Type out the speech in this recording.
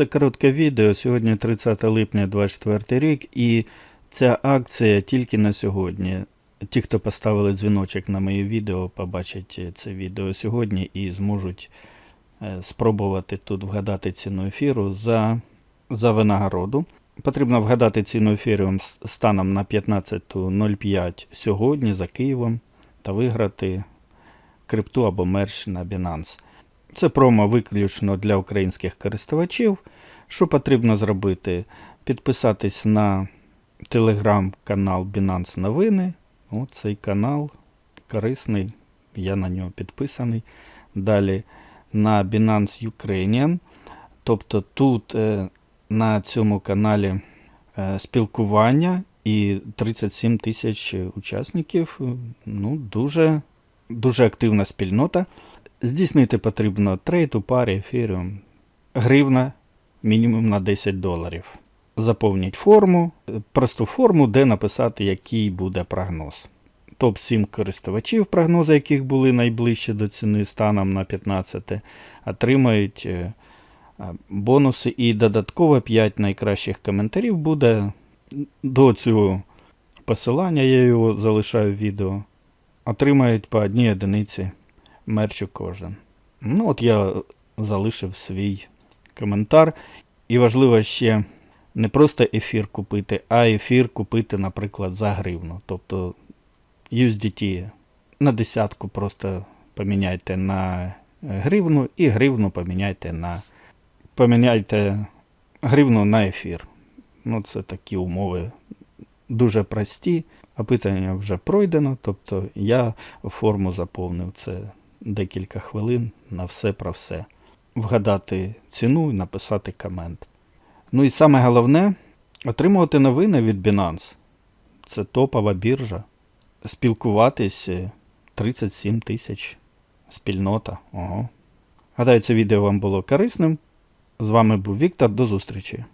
Це коротке відео. Сьогодні 30 липня 2024 рік, і ця акція тільки на сьогодні. Ті, хто поставили дзвіночок на моє відео, побачать це відео сьогодні і зможуть е, спробувати тут вгадати ціну ефіру за, за винагороду. Потрібно вгадати ціну ефіру станом на 15.05 сьогодні за Києвом та виграти крипту або мерч на Binance. Це промо виключно для українських користувачів. Що потрібно зробити? Підписатись на телеграм-канал Binance Новини. О, цей канал корисний, я на нього підписаний. Далі на Binance Ukrainian. Тобто тут е, на цьому каналі е, спілкування і 37 тисяч учасників. Е, Ну, дуже, дуже активна спільнота. Здійснити потрібно трейд у парі ефіріум. Гривна мінімум на 10 доларів. Заповніть форму, просту форму, де написати, який буде прогноз. Топ-7 користувачів, прогнози яких були найближче до ціни станом на 15, отримають е, е, бонуси і додатково 5 найкращих коментарів буде до цього посилання, я його залишаю в відео. Отримають по одній одиниці мерчу кожен. Ну, от я залишив свій коментар. І важливо ще не просто ефір купити, а ефір купити, наприклад, за гривну. Тобто USDT на десятку просто поміняйте на гривну і гривну поміняйте на поміняйте гривну на ефір. Ну, це такі умови дуже прості. Опитання вже пройдено, тобто я форму заповнив це декілька хвилин на все про все. Вгадати ціну і написати комент. Ну і саме головне отримувати новини від Binance. Це топова біржа. Спілкуватись е, 37 тисяч. Спільнота. Ого. Гадаю, це відео вам було корисним. З вами був Віктор. До зустрічі.